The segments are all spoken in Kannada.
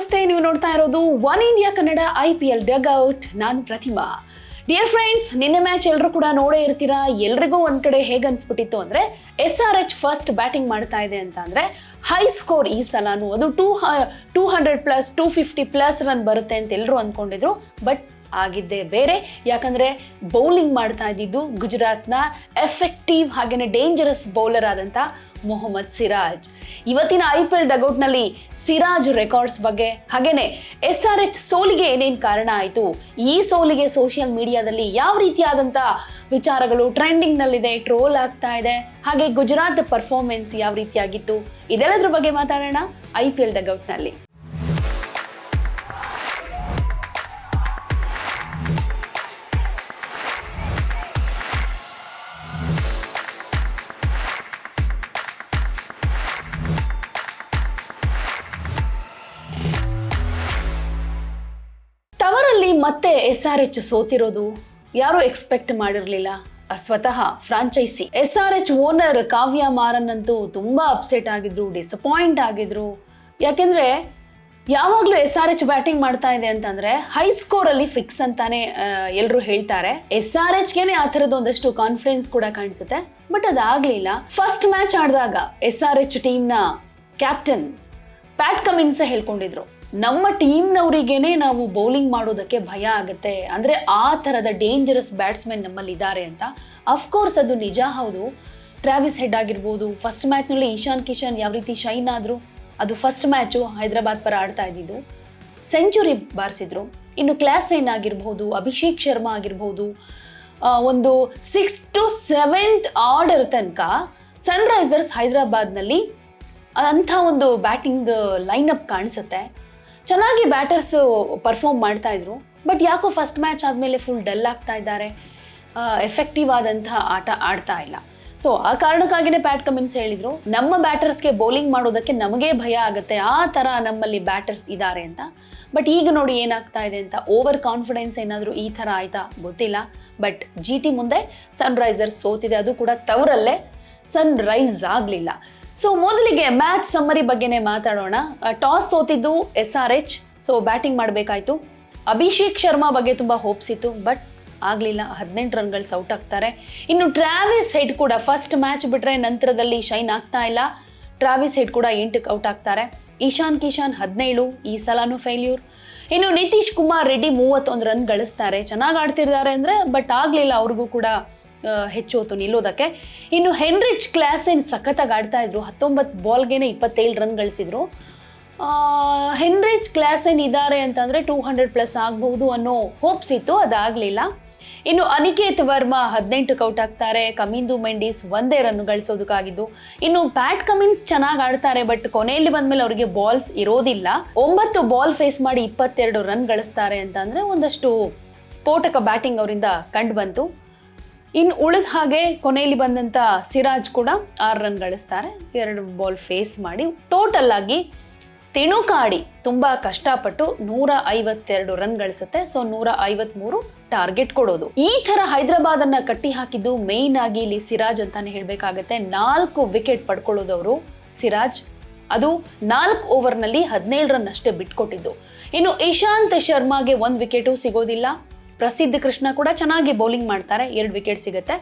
ನಮಸ್ತೆ, ನೀವು ನೋಡ್ತಾ ಇರೋದು one India Kannada I P L dugout. ನಾನು ಪ್ರತಿಮಾ. ಡಿಯರ್ ಫ್ರೆಂಡ್ಸ್ ನಿನ್ನೆ ಮ್ಯಾಚ್ ಎಲ್ಲರೂ ಕೂಡ ನೋಡೇ ಇರ್ತೀರಾ? ಎಲ್ರಿಗೂ ಒಂದ್ ಕಡೆ ಹೇಗೆ ಅನ್ಸ್ಬಿಟ್ಟಿತ್ತು ಅಂದ್ರೆ S R H first batting ಮಾಡ್ತಾ ಇದೆ ಅಂತ ಅಂದ್ರೆ ಹೈ ಸ್ಕೋರ್ ಈ ಸಲನು. ಅದು two two hundred plus two fifty plus run ಬರುತ್ತೆ ಅಂತ ಎಲ್ಲರೂ ಅಂದ್ಕೊಂಡಿದ್ರು ಬಟ್ ಆಗಿದ್ದೇ ಬೇರೆ. ಯಾಕಂದ್ರೆ ಬೌಲಿಂಗ್ ಮಾಡ್ತಾ ಇದ್ದಿದ್ದು ಗುಜರಾತ್ನ ಎಫೆಕ್ಟಿವ್ ಹಾಗೇನೆ ಡೇಂಜರಸ್ ಬೌಲರ್ ಆದಂಥ ಮೊಹಮ್ಮದ್ ಸಿರಾಜ್. ಇವತ್ತಿನ ಐ ಪಿ ಎಲ್ ಡಗೌಟ್ನಲ್ಲಿ ಸಿರಾಜ್ ರೆಕಾರ್ಡ್ಸ್ ಬಗ್ಗೆ ಹಾಗೇನೆ ಎಸ್ ಆರ್ ಎಚ್ ಸೋಲಿಗೆ ಏನೇನು ಕಾರಣ ಆಯಿತು, ಈ ಸೋಲಿಗೆ ಸೋಷಿಯಲ್ ಮೀಡಿಯಾದಲ್ಲಿ ಯಾವ ರೀತಿಯಾದಂಥ ವಿಚಾರಗಳು ಟ್ರೆಂಡಿಂಗ್ನಲ್ಲಿದೆ, ಟ್ರೋಲ್ ಆಗ್ತಾ ಇದೆ, ಹಾಗೆ ಗುಜರಾತ್ ಪರ್ಫಾರ್ಮೆನ್ಸ್ ಯಾವ ರೀತಿಯಾಗಿತ್ತು, ಇದೆಲ್ಲದ್ರ ಬಗ್ಗೆ ಮಾತಾಡೋಣ ಐ ಪಿ ಎಲ್ ಡಗೌಟ್ನಲ್ಲಿ. ಮತ್ತೆ ಎಸ್ ಆರ್ ಎಚ್ ಸೋತಿರೋದು ಯಾರು ಎಕ್ಸ್ಪೆಕ್ಟ್ ಮಾಡಿರಲಿಲ್ಲ. ಸ್ವತಃ franchise. S R H owner Kavya Maran ಅಂತೂ ತುಂಬಾ ಅಪ್ಸೆಟ್ ಆಗಿದ್ರು, ಡಿಸಪಾಯಿಂಟ್ ಆಗಿದ್ರು. ಯಾಕೆಂದ್ರೆ ಯಾವಾಗಲೂ ಎಸ್ ಆರ್ ಎಚ್ ಬ್ಯಾಟಿಂಗ್ ಮಾಡ್ತಾ ಇದೆ ಅಂತಂದ್ರೆ ಹೈ ಸ್ಕೋರ್ ಅಲ್ಲಿ ಫಿಕ್ಸ್ ಅಂತಾನೆ ಎಲ್ಲರೂ ಹೇಳ್ತಾರೆ. ಎಸ್ ಆರ್ ಎಚ್ಗೆನೆ ಆ ಥರದ ಒಂದಷ್ಟು ಕಾನ್ಫಿಡೆನ್ಸ್ ಕೂಡ ಕಾಣಿಸುತ್ತೆ. ಬಟ್ ಅದಾಗ್ಲಿಲ್ಲ. ಫಸ್ಟ್ ಮ್ಯಾಚ್ ಆಡಿದಾಗ ಎಸ್ ಆರ್ ಎಚ್ ಟೀಮ್ನ ಕ್ಯಾಪ್ಟನ್ ಪ್ಯಾಟ್ ಕಮಿನ್ಸ್ ಹೇಳ್ಕೊಂಡಿದ್ರು. ನಮ್ಮ ಟೀಮ್ನವರಿಗೇನೆ ನಾವು ಬೌಲಿಂಗ್ ಮಾಡೋದಕ್ಕೆ ಭಯ ಆಗುತ್ತೆ. ಅಂದರೆ ಆ ಥರದ ಡೇಂಜರಸ್ ಬ್ಯಾಟ್ಸ್ಮನ್ ನಮ್ಮಲ್ಲಿ ಇದ್ದಾರೆ ಅಂತ. ಅಫ್ಕೋರ್ಸ್ ಅದು ನಿಜ, ಹೌದು. ಟ್ರಾವಿಸ್ ಹೆಡ್ ಆಗಿರ್ಬೋದು ಫಸ್ಟ್ ಮ್ಯಾಚ್ನಲ್ಲಿ ಈಶಾನ್ ಕಿಶನ್ ಯಾವ ರೀತಿ ಶೈನ್ ಆದರೂ, ಅದು ಫಸ್ಟ್ ಮ್ಯಾಚು ಹೈದರಾಬಾದ್ ಪರ ಆಡ್ತಾ ಇದ್ದಿದ್ದು. ಸೆಂಚುರಿ ಬಾರಿಸಿದ್ರು. ಇನ್ನು ಕ್ಲಾಸ್ ಏನ್ ಆಗಿರ್ಬೋದು, ಅಭಿಷೇಕ್ ಶರ್ಮಾ ಆಗಿರ್ಬೋದು ಒಂದು ಸಿಕ್ಸ್ ಟು ಸೆವೆಂತ್ ಆರ್ಡರ್ ತನಕ ಸನ್ರೈಸರ್ಸ್ ಹೈದರಾಬಾದ್ನಲ್ಲಿ ಅಂಥ ಒಂದು ಬ್ಯಾಟಿಂಗ್ ಲೈನಪ್ ಕಾಣಿಸುತ್ತೆ. ಚೆನ್ನಾಗಿ ಬ್ಯಾಟರ್ಸ್ ಪರ್ಫಾರ್ಮ್ ಮಾಡ್ತಾ ಇದ್ರು. ಬಟ್ ಯಾಕೋ ಫಸ್ಟ್ ಮ್ಯಾಚ್ ಆದಮೇಲೆ ಫುಲ್ ಡಲ್ ಆಗ್ತಾ ಇದ್ದಾರೆ. ಎಫೆಕ್ಟಿವ್ ಆದಂತಹ ಆಟ ಆಡ್ತಾ ಇಲ್ಲ. ಸೊ ಆ ಕಾರಣಕ್ಕಾಗಿನೇ ಪ್ಯಾಟ್ ಕಮಿನ್ಸ್ ಹೇಳಿದ್ರು, ನಮ್ಮ ಬ್ಯಾಟರ್ಸ್ಗೆ ಬೌಲಿಂಗ್ ಮಾಡೋದಕ್ಕೆ ನಮಗೆ ಭಯ ಆಗುತ್ತೆ. ಆ ಥರ ನಮ್ಮಲ್ಲಿ ಬ್ಯಾಟರ್ಸ್ ಇದ್ದಾರೆ ಅಂತ. ಬಟ್ ಈಗ ನೋಡಿ ಏನಾಗ್ತಾ ಇದೆ ಅಂತ. ಓವರ್ ಕಾನ್ಫಿಡೆನ್ಸ್ ಏನಾದರೂ ಈ ಥರ ಆಯ್ತಾ? ಗೊತ್ತಿಲ್ಲ. ಬಟ್ ಜಿ ಟಿ ಮುಂದೆ ಸನ್ರೈಸರ್ಸ್ ಸೋತಿದೆ. ಅದು ಕೂಡ ತವರಲ್ಲೇ. ಸನ್ ರೈಸ್ ಆಗಲಿಲ್ಲ. ಸೊ ಮೊದಲಿಗೆ ಮ್ಯಾಚ್ ಸಮ್ಮರಿ ಬಗ್ಗೆನೇ ಮಾತಾಡೋಣ. Toss ಸೋತಿದ್ದು S R H so batting ಮಾಡಬೇಕಾಯ್ತು. Abhishek Sharma ಬಗ್ಗೆ ತುಂಬ ಹೋಪ್ಸ್ ಇತ್ತು ಬಟ್ ಆಗಲಿಲ್ಲ. ಹದಿನೆಂಟು ರನ್ಗಳು ಔಟ್ ಆಗ್ತಾರೆ. ಇನ್ನು ಟ್ರಾವಿಸ್ ಹೆಡ್ ಕೂಡ ಫಸ್ಟ್ ಮ್ಯಾಚ್ ಬಿಟ್ರೆ ನಂತರದಲ್ಲಿ ಶೈನ್ ಆಗ್ತಾ ಇಲ್ಲ. ಟ್ರಾವಿಸ್ ಹೆಡ್ ಕೂಡ ಎಂಟಕ್ಕೆ ಔಟ್ ಆಗ್ತಾರೆ. ಈಶಾನ್ ಕಿಶಾನ್ ಹದಿನೇಳು, ಈ ಸಲನೂ ಫೇಲ್ಯೂರ್ ಇನ್ನು ನಿತೀಶ್ ಕುಮಾರ್ ರೆಡ್ಡಿ ಮೂವತ್ತೊಂದು ರನ್ ಗಳಿಸ್ತಾರೆ. ಚೆನ್ನಾಗಿ ಆಡ್ತಿದ್ದಾರೆ ಅಂದರೆ ಬಟ್ ಆಗಲಿಲ್ಲ ಅವ್ರಿಗೂ ಕೂಡ. ಹೆಚ್ಚು ಹೊತ್ತು ನಿಲ್ಲೋದಕ್ಕೆ. ಇನ್ನು ಹೆನ್ರಿಚ್ ಕ್ಲಾಸ್ ಏನು ಸಖತ್ತಾಗಿ ಆಡ್ತಾ ಇದ್ರು. ಹತ್ತೊಂಬತ್ತು ಬಾಲ್ಗೆನೆ ಇಪ್ಪತ್ತೇಳು ರನ್ ಗಳಿಸಿದ್ರು. ಹೆನ್ರಿಚ್ ಕ್ಲಾಸ್ ಇದ್ದಾರೆ ಅಂತಂದರೆ ಟೂ ಹಂಡ್ರೆಡ್ ಪ್ಲಸ್ ಆಗಬಹುದು ಅನ್ನೋ ಹೋಪ್ಸ್ ಇತ್ತು, ಅದಾಗಲಿಲ್ಲ. ಇನ್ನು ಅನಿಕೇತ್ ವರ್ಮಾ ಹದಿನೆಂಟು ಕೌಟ್ ಆಗ್ತಾರೆ. ಕಮಿಂದು ಮೆಂಡಿಸ್ ಒಂದೇ ರನ್ ಗಳಿಸೋದಕ್ಕಾಗಿದ್ದು. ಇನ್ನು ಪ್ಯಾಟ್ ಕಮಿನ್ಸ್ ಚೆನ್ನಾಗಿ ಆಡ್ತಾರೆ, ಬಟ್ ಕೊನೆಯಲ್ಲಿ ಬಂದಮೇಲೆ ಅವರಿಗೆ ಬಾಲ್ಸ್ ಇರೋದಿಲ್ಲ. ಒಂಬತ್ತು ಬಾಲ್ ಫೇಸ್ ಮಾಡಿ ಇಪ್ಪತ್ತೆರಡು ರನ್ ಗಳಿಸ್ತಾರೆ ಅಂತಂದರೆ ಒಂದಷ್ಟು ಸ್ಫೋಟಕ ಬ್ಯಾಟಿಂಗ್ ಅವರಿಂದ ಕಂಡು ಬಂತು. ಇನ್ನು ಉಳಿದ ಹಾಗೆ ಕೊನೆಯಲ್ಲಿ ಬಂದಂಥ ಸಿರಾಜ್ ಕೂಡ ಆರು ರನ್ ಗಳಿಸ್ತಾರೆ. ಎರಡು ಬಾಲ್ ಫೇಸ್ ಮಾಡಿ ಟೋಟಲ್ ಆಗಿ ತಿಣುಕಾಡಿ ತುಂಬ ಕಷ್ಟಪಟ್ಟು ನೂರ ಐವತ್ತೆರಡು ರನ್ ಗಳಿಸುತ್ತೆ. ಸೊ ನೂರ ಐವತ್ಮೂರು ಟಾರ್ಗೆಟ್ ಕೊಡೋದು. ಈ ಥರ ಅನ್ನ ಕಟ್ಟಿ ಹಾಕಿದ್ದು ಮೇಯ್ನ್ ಆಗಿ ಇಲ್ಲಿ ಸಿರಾಜ್ ಅಂತಾನೆ ಹೇಳಬೇಕಾಗತ್ತೆ. ನಾಲ್ಕು ವಿಕೆಟ್ ಪಡ್ಕೊಳ್ಳೋದವರು ಸಿರಾಜ್. ಅದು ನಾಲ್ಕು ಓವರ್ನಲ್ಲಿ ಹದಿನೇಳು ರನ್ ಅಷ್ಟೇ ಬಿಟ್ಕೊಟ್ಟಿದ್ದು. ಇನ್ನು ಇಶಾಂತ್ ಶರ್ಮಾಗೆ ಒಂದು ವಿಕೆಟು ಸಿಗೋದಿಲ್ಲ. ಪ್ರಸಿದ್ಧ ಕೃಷ್ಣ ಕೂಡ ಚೆನ್ನಾಗಿ ಬೌಲಿಂಗ್ ಮಾಡ್ತಾರೆ. ಎರಡು ವಿಕೆಟ್ ಸಿಗುತ್ತೆ.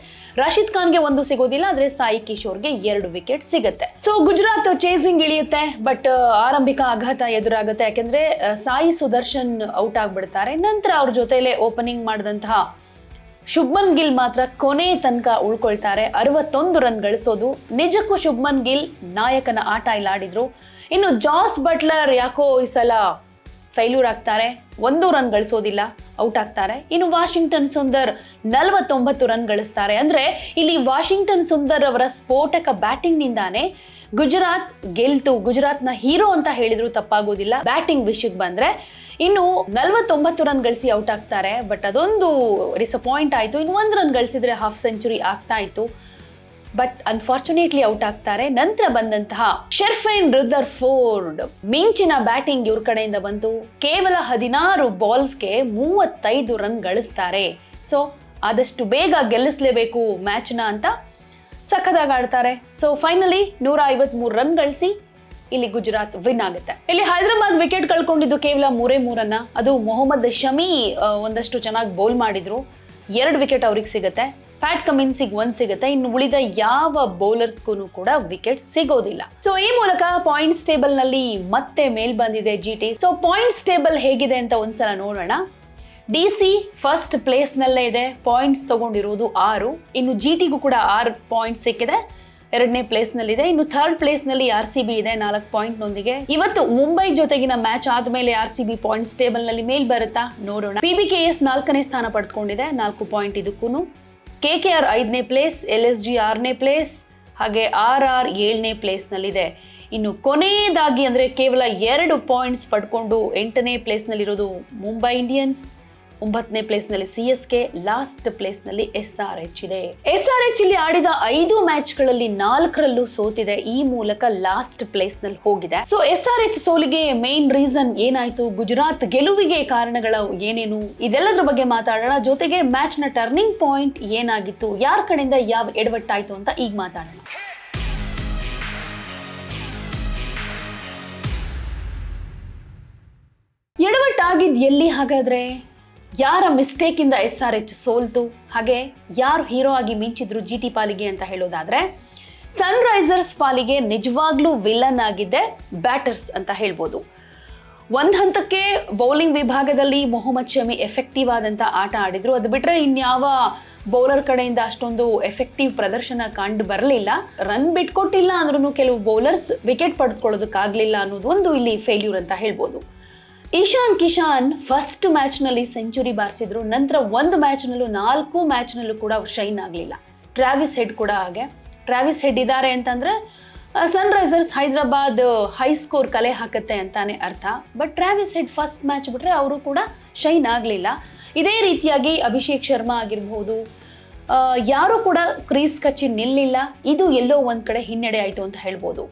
ರಾಶಿದ್ ಖಾನ್ಗೆ ಒಂದು ಸಿಗೋದಿಲ್ಲ, ಆದ್ರೆ ಸಾಯಿ ಕಿಶೋರ್ಗೆ ಎರಡು ವಿಕೆಟ್ ಸಿಗುತ್ತೆ. ಸೊ ಗುಜರಾತ್ ಚೇಸಿಂಗ್ ಇಳಿಯುತ್ತೆ ಬಟ್ ಆರಂಭಿಕ ಆಘಾತ ಎದುರಾಗುತ್ತೆ. ಯಾಕೆಂದ್ರೆ ಸಾಯಿ ಸುದರ್ಶನ್ ಔಟ್ ಆಗ್ಬಿಡ್ತಾರೆ. ನಂತರ ಅವ್ರ ಜೊತೆಲೆ ಓಪನಿಂಗ್ ಮಾಡಿದಂತಹ ಶುಭ್ಮನ್ ಗಿಲ್ ಮಾತ್ರ ಕೊನೆ ತನಕ ಉಳ್ಕೊಳ್ತಾರೆ. ಅರವತ್ತೊಂದು ರನ್ ಗಳಿಸೋದು ನಿಜಕ್ಕೂ ಶುಭ್ಮನ್ ಗಿಲ್ ನಾಯಕನ ಆಟ ಇಲ್ಲಾಡಿದ್ರು ಇನ್ನು ಜಾಸ್ ಬಟ್ಲರ್ ಯಾಕೋ ಈ ಸಲ ಫೈಲ್ಯೂರ್ ಆಗ್ತಾರೆ, ಒಂದು ರನ್ ಗಳಿಸೋದಿಲ್ಲ ಔಟ್ ಆಗ್ತಾರೆ. ಇನ್ನು ವಾಷಿಂಗ್ಟನ್ ಸುಂದರ್ ನಲವತ್ತೊಂಬತ್ತು ರನ್ ಗಳಿಸ್ತಾರೆ. ಅಂದ್ರೆ ಇಲ್ಲಿ ವಾಷಿಂಗ್ಟನ್ ಸುಂದರ್ ಅವರ ಸ್ಫೋಟಕ ಬ್ಯಾಟಿಂಗ್ ನಿಂದಾನೆ ಗುಜರಾತ್ ಗೆಲ್ತು. ಗುಜರಾತ್ನ ಹೀರೋ ಅಂತ ಹೇಳಿದ್ರು ತಪ್ಪಾಗೋದಿಲ್ಲ. ಬ್ಯಾಟಿಂಗ್ ವಿಷಯಕ್ಕೆ ಬಂದ್ರೆ ಇನ್ನು ನಲವತ್ತೊಂಬತ್ತು ರನ್ ಗಳಿಸಿ ಔಟ್ ಆಗ್ತಾರೆ. ಬಟ್ ಅದೊಂದು ಡಿಸಪಾಯಿಂಟ್ ಆಯಿತು. ಇನ್ನು ಒಂದು ರನ್ ಗಳಿಸಿದ್ರೆ ಹಾಫ್ ಸೆಂಚುರಿ ಆಗ್ತಾ ಇತ್ತು. ಬಟ್ ಅನ್ಫಾರ್ಚುನೇಟ್ಲಿ ಔಟ್ ಆಗ್ತಾರೆ. ನಂತರ ಬಂದಂತಹ ಶೆರ್ಫೈನ್ ರುದರ್ ಫೋರ್ಡ್ ಮಿಂಚಿನ ಬ್ಯಾಟಿಂಗ್ ಇವ್ರ ಕಡೆಯಿಂದ ಬಂತು ಕೇವಲ ಹದಿನಾರು ಬಾಲ್ಸ್ಗೆ ಮೂವತ್ತೈದು ರನ್ ಗಳಿಸ್ತಾರೆ. ಸೊ ಆದಷ್ಟು ಬೇಗ ಗೆಲ್ಲಿಸಲೇಬೇಕು ಮ್ಯಾಚ್ನ ಅಂತ ಸಖತ್ತಾಗಿ ಆಡ್ತಾರೆ. ಸೊ ಫೈನಲಿ ನೂರ ಐವತ್ಮೂರು ರನ್ ಗಳಿಸಿ ಇಲ್ಲಿ ಗುಜರಾತ್ ವಿನ್ ಆಗುತ್ತೆ. ಇಲ್ಲಿ ಹೈದರಾಬಾದ್ ವಿಕೆಟ್ ಕಳ್ಕೊಂಡಿದ್ದು ಕೇವಲ ಮೂರೇ ಮೂರನ್ನ. ಅದು ಮೊಹಮ್ಮದ್ ಶಮಿ ಒಂದಷ್ಟು ಚೆನ್ನಾಗಿ ಬೌಲ್ ಮಾಡಿದ್ರು. ಎರಡು ವಿಕೆಟ್ ಅವ್ರಿಗೆ ಸಿಗುತ್ತೆ. ಪ್ಯಾಟ್ ಕಮಿನ್ಸಿಗೆ ಒಂದ್ ಸಿಗುತ್ತೆ. ಇನ್ನು ಉಳಿದ ಯಾವ ಬೌಲರ್ಸ್ಗೂ ಕೂಡ ವಿಕೆಟ್ ಸಿಗೋದಿಲ್ಲ. ಸೊ ಈ ಮೂಲಕ ಪಾಯಿಂಟ್ಸ್ ಟೇಬಲ್ನಲ್ಲಿ ಮತ್ತೆ ಮೇಲ್ ಬಂದಿದೆ G T so points table ಹೇಗಿದೆ ಅಂತ ಒಂದ್ಸಲ ನೋಡೋಣ. ಡಿ ಸಿ ಫಸ್ಟ್ ಪ್ಲೇಸ್ ನಲ್ಲೇ ಇದೆ. ಪಾಯಿಂಟ್ಸ್ ತಗೊಂಡಿರುವುದು ಆರು. ಇನ್ನು ಜಿ ಟಿಗೂ ಕೂಡ ಆರು ಪಾಯಿಂಟ್ ಸಿಕ್ಕಿದೆ. ಎರಡನೇ ಪ್ಲೇಸ್ ನಲ್ಲಿದೆ. ಇನ್ನು ಥರ್ಡ್ ಪ್ಲೇಸ್ನಲ್ಲಿ ಆರ್ ಸಿ ಬಿ ಇದೆ ನಾಲ್ಕು ಪಾಯಿಂಟ್ ನೊಂದಿಗೆ. ಇವತ್ತು ಮುಂಬೈ ಜೊತೆಗಿನ ಮ್ಯಾಚ್ ಆದ್ಮೇಲೆ ಆರ್ ಸಿ ಬಿ ಪಾಯಿಂಟ್ಸ್ ಟೇಬಲ್ನಲ್ಲಿ ಮೇಲ್ ಬರುತ್ತಾ? ನೋಡೋಣ. ಪಿ ಬಿ ಕೆ ಎಸ್ ನಾಲ್ಕನೇ ಸ್ಥಾನ ಪಡೆದುಕೊಂಡಿದೆ ನಾಲ್ಕು ಪಾಯಿಂಟ್ ಇದಕ್ಕೂ ಕೆ ಕೆ ಆರ್ ಐದನೇ ಪ್ಲೇಸ್ ಎಲ್ ಎಸ್ ಜಿ ಆರನೇ ಪ್ಲೇಸ್, ಹಾಗೆ ಆರ್ ಆರ್ ಏಳನೇ ಪ್ಲೇಸ್ನಲ್ಲಿದೆ. ಇನ್ನು ಕೊನೆಯದಾಗಿ ಅಂದರೆ ಕೇವಲ ಎರಡು ಪಾಯಿಂಟ್ಸ್ ಪಡ್ಕೊಂಡು ಎಂಟನೇ ಪ್ಲೇಸ್ನಲ್ಲಿರೋದು ಮುಂಬೈ ಇಂಡಿಯನ್ಸ್. ಒಂಬತ್ತನೇ ಪ್ಲೇಸ್ನಲ್ಲಿ ಸಿ ಎಸ್ ಕೆ, ಲಾಸ್ಟ್ ಪ್ಲೇಸ್ನಲ್ಲಿ ಎಸ್ ಆರ್ ಎಚ್ ಇದೆ. ಎಸ್ ಆರ್ ಎಚ್ ಇಲ್ಲಿ ಆಡಿದ ಐದು ಮ್ಯಾಚ್ಗಳಲ್ಲಿ ನಾಲ್ಕರಲ್ಲೂ ಸೋತಿದೆ. ಈ ಮೂಲಕ ಲಾಸ್ಟ್ ಪ್ಲೇಸ್ನಲ್ಲಿ ಹೋಗಿದೆ. ಸೊ ಎಸ್ ಆರ್ ಎಚ್ ಸೋಲಿಗೆ ಮೇನ್ ರೀಸನ್ ಏನಾಯ್ತು? ಗುಜರಾತ್ ಗೆಲುವಿಗೆ ಕಾರಣಗಳ ಏನೇನು? ಇದೆಲ್ಲದ್ರ ಬಗ್ಗೆ ಮಾತಾಡೋಣ. ಜೊತೆಗೆ ಮ್ಯಾಚ್ನ ಟರ್ನಿಂಗ್ ಪಾಯಿಂಟ್ ಏನಾಗಿತ್ತು? ಯಾರ ಕಡೆಯಿಂದ ಯಾವ ಎಡವಟ್ಟಾಯ್ತು ಅಂತ ಈಗ ಮಾತಾಡೋಣ. ಎಡವಟ್ಟಾಗಿದ್ ಎಲ್ಲಿ ಹಾಗಾದ್ರೆ? ಯಾರ ಮಿಸ್ಟೇಕ್ ಇಂದ ಎಸ್ ಆರ್ ಎಚ್ ಸೋಲ್ತು? ಹಾಗೆ ಯಾರು ಹೀರೋ ಆಗಿ ಮಿಂಚಿದ್ರು ಜಿ ಟಿ ಪಾಲಿಗೆ ಅಂತ ಹೇಳೋದಾದ್ರೆ ಸನ್ ರೈಸರ್ಸ್ ಪಾಲಿಗೆ ನಿಜವಾಗ್ಲೂ ವಿಲನ್ ಆಗಿದ್ದೆ ಬ್ಯಾಟರ್ಸ್ ಅಂತ ಹೇಳ್ಬೋದು. ಒಂದ್ ಹಂತಕ್ಕೆ ಬೌಲಿಂಗ್ ವಿಭಾಗದಲ್ಲಿ ಮೊಹಮ್ಮದ್ ಶಮಿ ಎಫೆಕ್ಟಿವ್ ಆದಂತ ಆಟ ಆಡಿದ್ರು. ಅದು ಬಿಟ್ರೆ ಇನ್ಯಾವ ಬೌಲರ್ ಕಡೆಯಿಂದ ಅಷ್ಟೊಂದು ಎಫೆಕ್ಟಿವ್ ಪ್ರದರ್ಶನ ಕಂಡು ಬರಲಿಲ್ಲ. ರನ್ ಬಿಟ್ಕೊಟ್ಟಿಲ್ಲ ಅಂದ್ರೂ ಕೆಲವು ಬೌಲರ್ಸ್ ವಿಕೆಟ್ ಪಡೆದುಕೊಳ್ಳೋದಕ್ಕಾಗಲಿಲ್ಲ ಅನ್ನೋದು ಒಂದು ಇಲ್ಲಿ ಫೇಲ್ಯೂರ್ ಅಂತ ಹೇಳ್ಬೋದು. ಇಶಾನ್ ಕಿಶಾನ್ ಫಸ್ಟ್ ಮ್ಯಾಚ್ನಲ್ಲಿ ಸೆಂಚುರಿ ಬಾರಿಸಿದ್ರು. ನಂತರ ಒಂದು ಮ್ಯಾಚ್ನಲ್ಲೂ ನಾಲ್ಕು ಮ್ಯಾಚ್ನಲ್ಲೂ ಕೂಡ ಅವ್ರು ಶೈನ್ ಆಗಲಿಲ್ಲ. ಟ್ರಾವಿಸ್ ಹೆಡ್ ಕೂಡ ಹಾಗೆ. ಟ್ರಾವಿಸ್ ಹೆಡ್ ಇದ್ದಾರೆ ಅಂತಂದ್ರೆ ಸನ್ ರೈಸರ್ಸ್ ಹೈದರಾಬಾದ್ ಹೈ ಸ್ಕೋರ್ ಕಲೆ ಹಾಕುತ್ತೆ ಅಂತಾನೆ ಅರ್ಥ. But Travis Head first match ಬಿಟ್ರೆ ಅವರು ಕೂಡ ಶೈನ್ ಆಗಲಿಲ್ಲ. ಇದೇ ರೀತಿಯಾಗಿ ಅಭಿಷೇಕ್ ಶರ್ಮಾ ಆಗಿರ್ಬೋದು ಯಾರೂ ಕೂಡ ಕ್ರೀಸ್ ಕಚ್ಚಿ ನಿಲ್ಲಿಲ್ಲ. ಇದು ಎಲ್ಲೋ ಒಂದು ಕಡೆ ಹಿನ್ನಡೆ ಆಯಿತು ಅಂತ ಹೇಳ್ಬೋದು.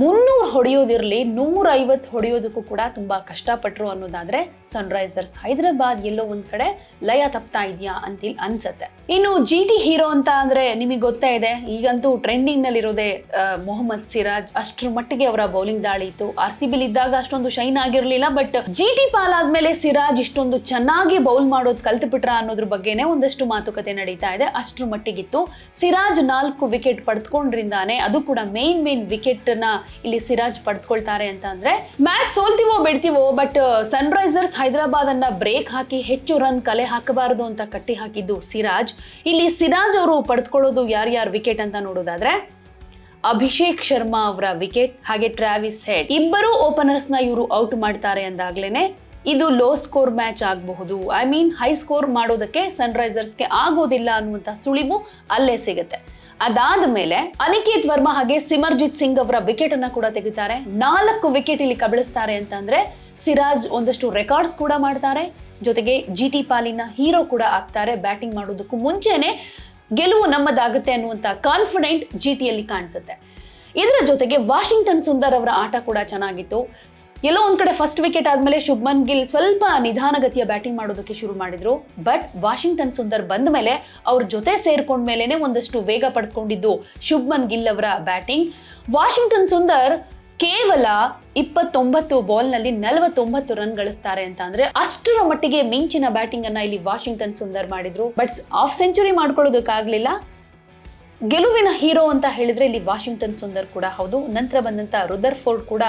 ಮುನ್ನೂರು ಹೊಡೆಯೋದಿರಲಿ ನೂರೈವತ್ತು ಹೊಡೆಯೋದಕ್ಕೂ ಕೂಡ ತುಂಬ ಕಷ್ಟಪಟ್ಟರು ಅನ್ನೋದಾದ್ರೆ ಸನ್ರೈಸರ್ಸ್ ಹೈದರಾಬಾದ್ ಎಲ್ಲೋ ಒಂದು ಕಡೆ ಲಯ ತಪ್ತಾ ಇದೆಯಾ ಅಂತ ಅನ್ಸತ್ತೆ. ಇನ್ನು ಜಿ ಟಿ ಹೀರೋ ಅಂತ ಅಂದರೆ ನಿಮಗೆ ಗೊತ್ತೇ ಇದೆ. ಈಗಂತೂ ಟ್ರೆಂಡಿಂಗ್ ನಲ್ಲಿರೋದೇ ಆ, ಮೊಹಮ್ಮದ್ ಸಿರಾಜ್. ಅಷ್ಟ್ರ ಮಟ್ಟಿಗೆ ಅವರ ಬೌಲಿಂಗ್ ದಾಳಿ ಇತ್ತು ಆರ್ ಸಿ ಬಿಲ್ ಇದ್ದಾಗ ಅಷ್ಟೊಂದು ಶೈನ್ ಆಗಿರಲಿಲ್ಲ ಬಟ್ ಜಿ ಟಿ ಪಾಲಾದ್ಮೇಲೆ ಸಿರಾಜ್ ಇಷ್ಟೊಂದು ಚೆನ್ನಾಗಿ ಬೌಲ್ ಮಾಡೋದು ಕಲ್ತು ಬಿಟ್ರ ಅನ್ನೋದ್ರ ಬಗ್ಗೆನೇ ಒಂದಷ್ಟು ಮಾತುಕತೆ ನಡೀತಾ ಇದೆ. ಅಷ್ಟ್ರ ಮಟ್ಟಿಗಿತ್ತು. ಸಿರಾಜ್ ನಾಲ್ಕು ವಿಕೆಟ್ ಪಡೆದುಕೊಂಡ್ರಿಂದಾನೆ ಅದು ಕೂಡ ಮೇನ್ ಮೇನ್ ವಿಕೆಟ್ನ ಇಲ್ಲಿ ಸಿರಾಜ್ ಪಡೆದುಕೊಳ್ತಾರೆ ಅಂತ ಅಂದ್ರೆ ಮ್ಯಾಚ್ ಸೋಲ್ತೀವೋ ಬಿಡ್ತೀವೋ ಬಟ್ ಸನ್ ರೈಸರ್ಸ್ ಹೈದರಾಬಾದ್ ಅನ್ನ ಬ್ರೇಕ್ ಹಾಕಿ ಹೆಚ್ಚು ರನ್ ಕಲೆ ಹಾಕಬಾರದು ಅಂತ ಕಟ್ಟಿ ಹಾಕಿದ್ದು ಸಿರಾಜ್. ಇಲ್ಲಿ ಸಿರಾಜ್ ಅವರು ಪಡೆದುಕೊಳ್ಳೋದು ಯಾರ್ಯಾರು ವಿಕೆಟ್ ಅಂತ ನೋಡೋದಾದ್ರೆ ಅಭಿಷೇಕ್ ಶರ್ಮಾ ಅವರ ವಿಕೆಟ್ ಹಾಗೆ ಟ್ರಾವಿಸ್ ಹೆಡ್ ಇಬ್ಬರು ಓಪನರ್ಸ್ನ ಇವರು ಔಟ್ ಮಾಡ್ತಾರೆ ಅಂದಾಗ್ಲೇನೆ ಇದು ಲೋ ಸ್ಕೋರ್ ಮ್ಯಾಚ್ ಆಗಬಹುದು. ಐ ಮೀನ್ ಹೈ ಸ್ಕೋರ್ ಮಾಡೋದಕ್ಕೆ ಸನ್ರೈಸರ್ಸ್ಗೆ ಆಗೋದಿಲ್ಲ ಅನ್ನುವಂಥ ಸುಳಿವು ಅಲ್ಲೇ ಸಿಗುತ್ತೆ. ಅದಾದ ಮೇಲೆ ಅನಿಕೇತ್ ವರ್ಮಾ ಹಾಗೆ ಸಿಮರ್ಜಿತ್ ಸಿಂಗ್ ಅವರ ವಿಕೆಟ್ ಅನ್ನ ಕೂಡ ತೆಗಿತಾರೆ. ನಾಲ್ಕು ವಿಕೆಟ್ ಇಲ್ಲಿ ಕಬಳಿಸ್ತಾರೆ ಅಂತಂದ್ರೆ ಸಿರಾಜ್ ಒಂದಷ್ಟು ರೆಕಾರ್ಡ್ಸ್ ಕೂಡ ಮಾಡ್ತಾರೆ. ಜೊತೆಗೆ ಜಿ ಟಿ ಪಾಲಿನ ಹೀರೋ ಕೂಡ ಆಗ್ತಾರೆ ಬ್ಯಾಟಿಂಗ್ ಮಾಡೋದಕ್ಕೂ ಮುಂಚೆನೆ. ಗೆಲುವು ನಮ್ಮದಾಗುತ್ತೆ ಅನ್ನುವಂಥ ಕಾನ್ಫಿಡೆಂಟ್ ಜಿ ಟಿಯಲ್ಲಿ ಕಾಣಿಸುತ್ತೆ. ಇದರ ಜೊತೆಗೆ ವಾಷಿಂಗ್ಟನ್ ಸುಂದರ್ ಅವರ ಆಟ ಕೂಡ ಚೆನ್ನಾಗಿತ್ತು. ಎಲ್ಲೋ ಒಂದ್ ಕಡೆ ಫಸ್ಟ್ ವಿಕೆಟ್ ಆದ್ಮೇಲೆ ಶುಭ್ಮನ್ ಗಿಲ್ ಸ್ವಲ್ಪ ನಿಧಾನಗತಿಯ ಬ್ಯಾಟಿಂಗ್ ಮಾಡೋದಕ್ಕೆ ಶುರು ಮಾಡಿದ್ರು. ಬಟ್ ವಾಷಿಂಗ್ಟನ್ ಸುಂದರ್ ಬಂದ ಮೇಲೆ ಅವ್ರ ಜೊತೆ ಸೇರ್ಕೊಂಡ ಮೇಲೇನೆ ಒಂದಷ್ಟು ವೇಗ ಪಡೆದುಕೊಂಡಿದ್ದು ಶುಭ್ಮನ್ ಗಿಲ್ ಅವರ ಬ್ಯಾಟಿಂಗ್ ವಾಷಿಂಗ್ಟನ್ ಸುಂದರ್ ಕೇವಲ ಇಪ್ಪತ್ತೊಂಬತ್ತು ಬಾಲ್ನಲ್ಲಿ ನಲವತ್ತೊಂಬತ್ತು ರನ್ ಗಳಿಸ್ತಾರೆ ಅಂತ ಅಂದ್ರೆ ಅಷ್ಟರ ಮಟ್ಟಿಗೆ ಮಿಂಚಿನ ಬ್ಯಾಟಿಂಗ್ ಅನ್ನ ಇಲ್ಲಿ ವಾಷಿಂಗ್ಟನ್ ಸುಂದರ್ ಮಾಡಿದ್ರು. ಬಟ್ ಆಫ್ ಸೆಂಚುರಿ ಮಾಡ್ಕೊಳ್ಳೋದಕ್ಕಾಗಲಿಲ್ಲ. ಗೆಲುವಿನ ಹೀರೋ ಅಂತ ಹೇಳಿದ್ರೆ ಇಲ್ಲಿ ವಾಷಿಂಗ್ಟನ್ ಸುಂದರ್ ಕೂಡ ಹೌದು. ನಂತರ ಬಂದಂತ ರುದರ್ ಫೋರ್ಡ್ ಕೂಡ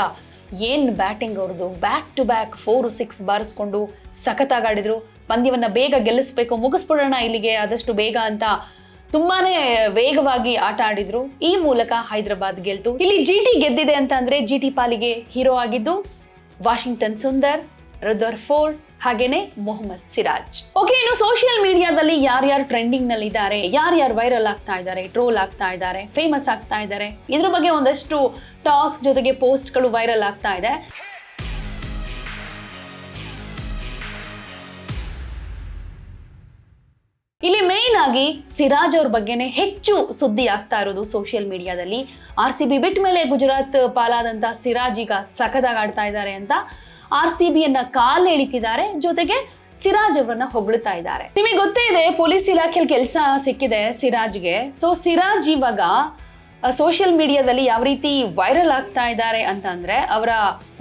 ಏನ್ ಬ್ಯಾಟಿಂಗ್ ಅವ್ರದ್ದು? Back to back four six ಬಾರಿಸ್ಕೊಂಡು ಸಖತ್ತಾಗಿ ಆಡಿದ್ರು ಪಂದ್ಯವನ್ನು ಬೇಗ ಗೆಲ್ಲಿಸ್ಬೇಕು, ಮುಗಿಸ್ಬಿಡೋಣ ಇಲ್ಲಿಗೆ, ಆದಷ್ಟು ಬೇಗ ಅಂತ ತುಂಬಾನೇ ವೇಗವಾಗಿ ಆಟ ಆಡಿದ್ರು. ಈ ಮೂಲಕ ಹೈದರಾಬಾದ್ ಗೆಲ್ತು. ಇಲ್ಲಿ ಜಿ ಟಿ ಗೆದ್ದಿದೆ ಅಂತ ಅಂದ್ರೆ ಜಿ ಟಿ ಪಾಲಿಗೆ ಹೀರೋ ಆಗಿದ್ದು ವಾಷಿಂಗ್ಟನ್ ಸುಂದರ್ ರುದರ್ ಫೋರ್ಡ್ ಹಾಗೇನೆ ಮೊಹಮ್ಮದ್ ಸಿರಾಜ್. ಓಕೆ ಇನ್ನು ಸೋಷಿಯಲ್ ಮೀಡಿಯಾದಲ್ಲಿ ಯಾರ್ಯಾರು ಟ್ರೆಂಡಿಂಗ್ನಲ್ಲಿ ಇದ್ದಾರೆ ಯಾರ್ಯಾರು ವೈರಲ್ ಆಗ್ತಾ ಇದ್ದಾರೆ ಟ್ರೋಲ್ ಆಗ್ತಾ ಇದ್ದಾರೆ ಫೇಮಸ್ ಆಗ್ತಾ ಇದ್ದಾರೆ, ಇದ್ರ ಬಗ್ಗೆ ಒಂದಷ್ಟು ಟಾಕ್ಸ್ ಜೊತೆಗೆ ಪೋಸ್ಟ್ಗಳು ವೈರಲ್ ಆಗ್ತಾ ಇದೆ. ಇಲ್ಲಿ ಮೇನ್ ಆಗಿ ಸಿರಾಜ್ ಅವ್ರ ಬಗ್ಗೆನೇ ಹೆಚ್ಚು ಸುದ್ದಿ ಆಗ್ತಾ ಇರೋದು ಸೋಷಿಯಲ್ ಮೀಡಿಯಾದಲ್ಲಿ ಆರ್ ಸಿ ಬಿ ಬಿಟ್ಟ ಮೇಲೆ ಗುಜರಾತ್ ಪಾಲಾದಂತ ಸಿರಾಜ್ ಈಗ ಸಖದಾಗಿ ಆಡ್ತಾ ಇದ್ದಾರೆ ಅಂತ. ಆರ್ ಸಿ ಬಿಯನ್ನ ಕಾಲ್ ಎಳಿತಿದ್ದಾರೆ, ಜೊತೆಗೆ ಸಿರಾಜ್ ಅವರನ್ನ ಹೊಗಳ್ತಾ ಇದ್ದಾರೆ. ನಿಮಗೆ ಗೊತ್ತೇ ಇದೆ, ಪೊಲೀಸ್ ಇಲಾಖೆಯಲ್ಲಿ ಕೆಲಸ ಸಿಕ್ಕಿದೆ ಸಿರಾಜ್ಗೆ. ಸೊ ಸಿರಾಜ್ ಇವಾಗ ಸೋಷಿಯಲ್ ಮೀಡಿಯಾದಲ್ಲಿ ಯಾವ ರೀತಿ ವೈರಲ್ ಆಗ್ತಾ ಇದ್ದಾರೆ ಅಂತ ಅಂದ್ರೆ ಅವರ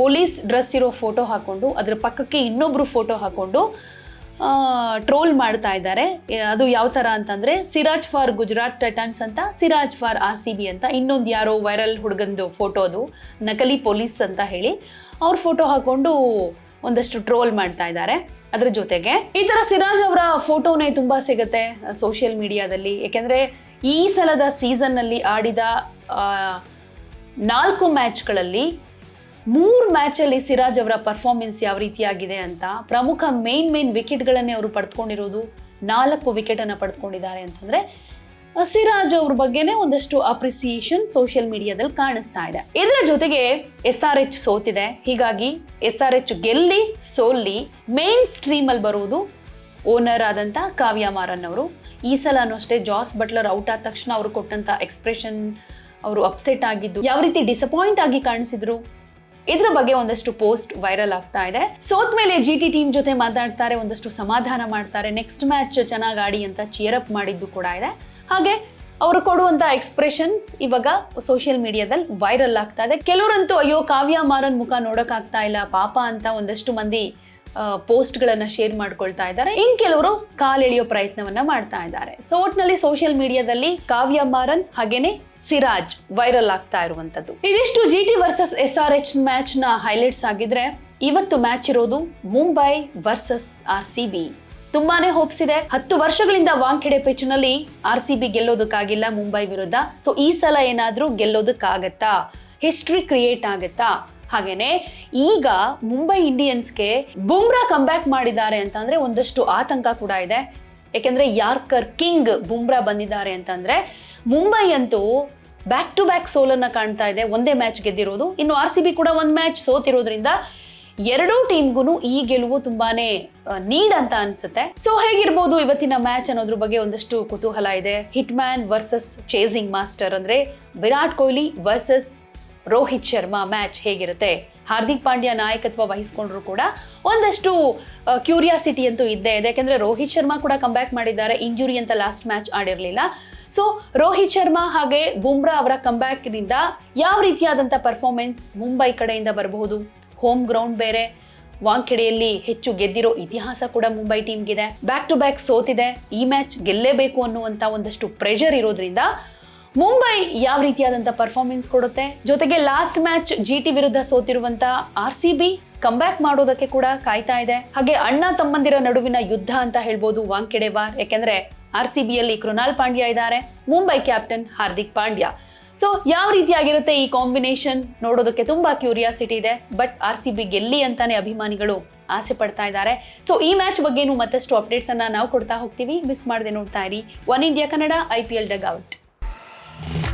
ಪೊಲೀಸ್ ಡ್ರೆಸ್ ಇರೋ ಫೋಟೋ ಹಾಕೊಂಡು, ಅದರ ಪಕ್ಕಕ್ಕೆ ಇನ್ನೊಬ್ರು ಫೋಟೋ ಹಾಕೊಂಡು ಟ್ರೋಲ್ ಮಾಡ್ತಾ ಇದ್ದಾರೆ. ಅದು ಯಾವ ಥರ ಅಂತಂದರೆ, ಸಿರಾಜ್ ಫಾರ್ ಗುಜರಾತ್ ಟೈಟನ್ಸ್ ಅಂತ, Siraj for R C B ಅಂತ, ಇನ್ನೊಂದು ಯಾರೋ ವೈರಲ್ ಹುಡುಗಂದು ಫೋಟೋ ಅದು, ನಕಲಿ ಪೊಲೀಸ್ ಅಂತ ಹೇಳಿ. ಅವ್ರ ಫೋಟೋ ಹಾಕ್ಕೊಂಡು ಒಂದಷ್ಟು ಟ್ರೋಲ್ ಮಾಡ್ತಾ ಇದ್ದಾರೆ ಅದರ ಜೊತೆಗೆ. ಈ ಥರ ಸಿರಾಜ್ ಅವರ ಫೋಟೋನೇ ತುಂಬ ಸಿಗುತ್ತೆ ಸೋಷಿಯಲ್ ಮೀಡಿಯಾದಲ್ಲಿ ಏಕೆಂದರೆ ಈ ಸಲದ ಸೀಸನ್ನಲ್ಲಿ ಆಡಿದ ನಾಲ್ಕು ಮ್ಯಾಚ್ಗಳಲ್ಲಿ ಮೂರು ಮ್ಯಾಚಲ್ಲಿ ಸಿರಾಜ್ ಅವರ ಪರ್ಫಾರ್ಮೆನ್ಸ್ ಯಾವ ರೀತಿಯಾಗಿದೆ ಅಂತ, ಪ್ರಮುಖ ಮೇನ್ ಮೇನ್ ವಿಕೆಟ್ಗಳನ್ನೇ ಅವರು ಪಡೆದುಕೊಂಡಿರೋದು ನಾಲ್ಕು ವಿಕೆಟನ್ನು ಪಡೆದುಕೊಂಡಿದ್ದಾರೆ ಅಂತಂದ್ರೆ ಸಿರಾಜ್ ಅವ್ರ ಬಗ್ಗೆನೇ ಒಂದಷ್ಟು ಅಪ್ರಿಸಿಯೇಷನ್ ಸೋಷಿಯಲ್ ಮೀಡಿಯಾದಲ್ಲಿ ಕಾಣಿಸ್ತಾ ಇದೆ. ಇದರ ಜೊತೆಗೆ ಎಸ್ ಆರ್ ಎಚ್ ಸೋತಿದೆ. ಹೀಗಾಗಿ ಎಸ್ ಆರ್ ಎಚ್ ಗೆಲ್ಲಿ, ಸೋಲ್ಲಿ ಮೇನ್ ಸ್ಟ್ರೀಮ್ ಅಲ್ಲಿ ಬರುವುದು ಓನರ್ ಆದಂತ ಕಾವ್ಯ ಮಾರನ್ ಅವರು. ಈ ಸಲನೂ ಅಷ್ಟೇ ಜಾಸ್ ಬಟ್ಲರ್ ಔಟ್ ಆದ ತಕ್ಷಣ ಅವರು ಕೊಟ್ಟಂತ ಎಕ್ಸ್ಪ್ರೆಷನ್ ಅವರು ಅಪ್ಸೆಟ್ ಆಗಿದ್ದು, ಯಾವ ರೀತಿ ಡಿಸಪಾಯಿಂಟ್ ಆಗಿ ಕಾಣಿಸಿದ್ರು ಇದ್ರ ಬಗ್ಗೆ ಒಂದಷ್ಟು ಪೋಸ್ಟ್ ವೈರಲ್ ಆಗ್ತಾ ಇದೆ. ಸೋತ್ ಮೇಲೆ ಜಿ ಟಿ ಟೀಮ್ ಜೊತೆ ಮಾತಾಡ್ತಾರೆ, ಒಂದಷ್ಟು ಸಮಾಧಾನ ಮಾಡ್ತಾರೆ. ನೆಕ್ಸ್ಟ್ ಮ್ಯಾಚ್ ಚೆನ್ನಾಗಿ ಆಡಿ ಅಂತ ಚಿಯರ್ ಅಪ್ ಮಾಡಿದ್ದು ಕೂಡ ಇದೆ. ಹಾಗೆ ಅವರು ಕೊಡುವಂತ ಎಕ್ಸ್ಪ್ರೆಷನ್ಸ್ ಇವಾಗ ಸೋಷಿಯಲ್ ಮೀಡಿಯಾದಲ್ಲಿ ವೈರಲ್ ಆಗ್ತಾ ಇದೆ. ಕೆಲವರಂತೂ, ಅಯ್ಯೋ, ಕಾವ್ಯ ಮಾರನ್ ಮುಖ ನೋಡಕ್ ಆಗ್ತಾ ಇಲ್ಲ, ಪಾಪ ಅಂತ ಒಂದಷ್ಟು ಮಂದಿ ಪೋಸ್ಟ್ಗಳನ್ನ ಶೇರ್ ಮಾಡ್ಕೊಳ್ತಾ ಇದ್ದಾರೆ. ಇನ್ ಕೆಲವರು ಕಾಲೆಳೆಯೋ ಪ್ರಯತ್ನವನ್ನ ಮಾಡ್ತಾ ಇದ್ದಾರೆ. ಸೊ ಒಟ್ನಲ್ಲಿ ಸೋಷಿಯಲ್ ಮೀಡಿಯಾದಲ್ಲಿ ಕಾವ್ಯ ಮಾರನ್ ಹಾಗೇನೆ ಸಿರಾಜ್ ವೈರಲ್ ಆಗ್ತಾ ಇರುವಂತದ್ದು. ಇದಿಷ್ಟು G T versus S R H ಮ್ಯಾಚ್ನ highlights ಆಗಿದ್ರೆ ಇವತ್ತು ಮ್ಯಾಚ್ ಇರೋದು Mumbai versus R C B ತುಂಬಾನೇ ಹೋಪ್ಸ್ ಇದೆ. ಹತ್ತು ವರ್ಷಗಳಿಂದ ವಾಂಖೆಡೆ ಪಿಚ್ನಲ್ಲಿ ಆರ್ ಸಿ ಬಿ ಗೆಲ್ಲೋದಕ್ಕಾಗಿಲ್ಲ ಮುಂಬೈ ವಿರುದ್ಧ. ಸೊ ಈ ಸಲ ಏನಾದ್ರೂ ಗೆಲ್ಲೋದಕ್ಕಾಗತ್ತಾ? ಹಿಸ್ಟ್ರಿ ಕ್ರಿಯೇಟ್ ಆಗತ್ತಾ? ಹಾಗೇನೆ ಈಗ ಮುಂಬೈ ಇಂಡಿಯನ್ಸ್ಗೆ ಬುಮ್ರಾ ಕಂಬ್ಯಾಕ್ ಮಾಡಿದ್ದಾರೆ ಅಂತಂದ್ರೆ ಒಂದಷ್ಟು ಆತಂಕ ಕೂಡ ಇದೆ. ಯಾಕೆಂದ್ರೆ ಯಾರ್ಕರ್ ಕಿಂಗ್ ಬುಮ್ರಾ ಬಂದಿದ್ದಾರೆ ಅಂತಂದ್ರೆ ಮುಂಬೈ ಅಂತೂ ಬ್ಯಾಕ್ ಟು ಬ್ಯಾಕ್ ಸೋಲನ್ನ ಕಾಣ್ತಾ ಇದೆ. ಒಂದೇ ಮ್ಯಾಚ್ ಗೆದ್ದಿರೋದು. ಇನ್ನು ಆರ್ ಸಿ ಬಿ ಕೂಡ ಒಂದು ಮ್ಯಾಚ್ ಸೋತಿರೋದ್ರಿಂದ ಎರಡೂ ಟೀಮ್ಗೂ ಈ ಗೆಲುವು ತುಂಬಾನೇ ನೀಡ್ ಅಂತ ಅನ್ಸುತ್ತೆ. ಸೊ ಹೇಗಿರ್ಬೋದು ಇವತ್ತಿನ ಮ್ಯಾಚ್ ಅನ್ನೋದ್ರ ಬಗ್ಗೆ ಒಂದಷ್ಟು ಕುತೂಹಲ ಇದೆ. Hit man versus chasing master ಅಂದ್ರೆ ವಿರಾಟ್ ಕೊಹ್ಲಿ ವರ್ಸಸ್ ರೋಹಿತ್ ಶರ್ಮಾ ಮ್ಯಾಚ್ ಹೇಗಿರುತ್ತೆ? ಹಾರ್ದಿಕ್ ಪಾಂಡ್ಯ ನಾಯಕತ್ವ ವಹಿಸ್ಕೊಂಡ್ರು ಕೂಡ ಒಂದಷ್ಟು ಕ್ಯೂರಿಯಾಸಿಟಿ ಅಂತೂ ಇದ್ದೇ ಇದೆ. ಯಾಕೆಂದ್ರೆ ರೋಹಿತ್ ಶರ್ಮಾ ಕೂಡ ಕಂಬ್ಯಾಕ್ ಮಾಡಿದ್ದಾರೆ. ಇಂಜುರಿ ಅಂತ ಲಾಸ್ಟ್ ಮ್ಯಾಚ್ ಆಡಿರಲಿಲ್ಲ. ಸೊ ರೋಹಿತ್ ಶರ್ಮಾ ಹಾಗೆ ಬುಮ್ರಾ ಅವರ ಕಂಬ್ಯಾಕ್ನಿಂದ ಯಾವ ರೀತಿಯಾದಂಥ ಪರ್ಫಾರ್ಮೆನ್ಸ್ ಮುಂಬೈ ಕಡೆಯಿಂದ ಬರಬಹುದು? ಹೋಮ್ ಗ್ರೌಂಡ್ ಬೇರೆ. ವಾಂಖೆಡೆಯಲ್ಲಿ ಹೆಚ್ಚು ಗೆದ್ದಿರೋ ಇತಿಹಾಸ ಕೂಡ ಮುಂಬೈ ಟೀಮ್ಗಿದೆ ಬ್ಯಾಕ್ ಟು ಬ್ಯಾಕ್ ಸೋತಿದೆ. ಈ ಮ್ಯಾಚ್ ಗೆಲ್ಲೇಬೇಕು ಅನ್ನುವಂಥ ಒಂದಷ್ಟು ಪ್ರೆಷರ್ ಇರೋದ್ರಿಂದ ಮುಂಬೈ ಯಾವ ರೀತಿಯಾದಂಥ ಪರ್ಫಾರ್ಮೆನ್ಸ್ ಕೊಡುತ್ತೆ? ಜೊತೆಗೆ ಲಾಸ್ಟ್ ಮ್ಯಾಚ್ ಜಿ ಟಿ ವಿರುದ್ಧ ಸೋತಿರುವಂತ ಆರ್ ಸಿ ಬಿ ಕಂಬ್ಯಾಕ್ ಮಾಡೋದಕ್ಕೆ ಕೂಡ ಕಾಯ್ತಾ ಇದೆ. ಹಾಗೆ ಅಣ್ಣ ತಮ್ಮಂದಿರ ನಡುವಿನ ಯುದ್ಧ ಅಂತ ಹೇಳ್ಬೋದು ವಾಂಕೆಡೆ ವಾರ್ ಯಾಕೆಂದ್ರೆ ಆರ್ ಸಿ ಬಿಯಲ್ಲಿ ಕೃಣಾಲ್ ಪಾಂಡ್ಯ ಇದ್ದಾರೆ, ಮುಂಬೈ ಕ್ಯಾಪ್ಟನ್ ಹಾರ್ದಿಕ್ ಪಾಂಡ್ಯ. ಸೊ ಯಾವ ರೀತಿಯಾಗಿರುತ್ತೆ ಈ ಕಾಂಬಿನೇಷನ್ ನೋಡೋದಕ್ಕೆ ತುಂಬಾ ಕ್ಯೂರಿಯಾಸಿಟಿ ಇದೆ. ಬಟ್ ಆರ್ ಸಿ ಬಿ ಗೆಲ್ಲಿ ಅಂತಾನೆ ಅಭಿಮಾನಿಗಳು ಆಸೆ ಪಡ್ತಾ ಇದ್ದಾರೆ. ಸೊ ಈ ಮ್ಯಾಚ್ ಬಗ್ಗೆನೂ ಮತ್ತಷ್ಟು ಅಪ್ಡೇಟ್ಸ್ ಅನ್ನ ನಾವು ಕೊಡ್ತಾ ಹೋಗ್ತೀವಿ. ಮಿಸ್ ಮಾಡದೆ ನೋಡ್ತಾ ಇರಿ. One India Kannada I P L dugout Yeah.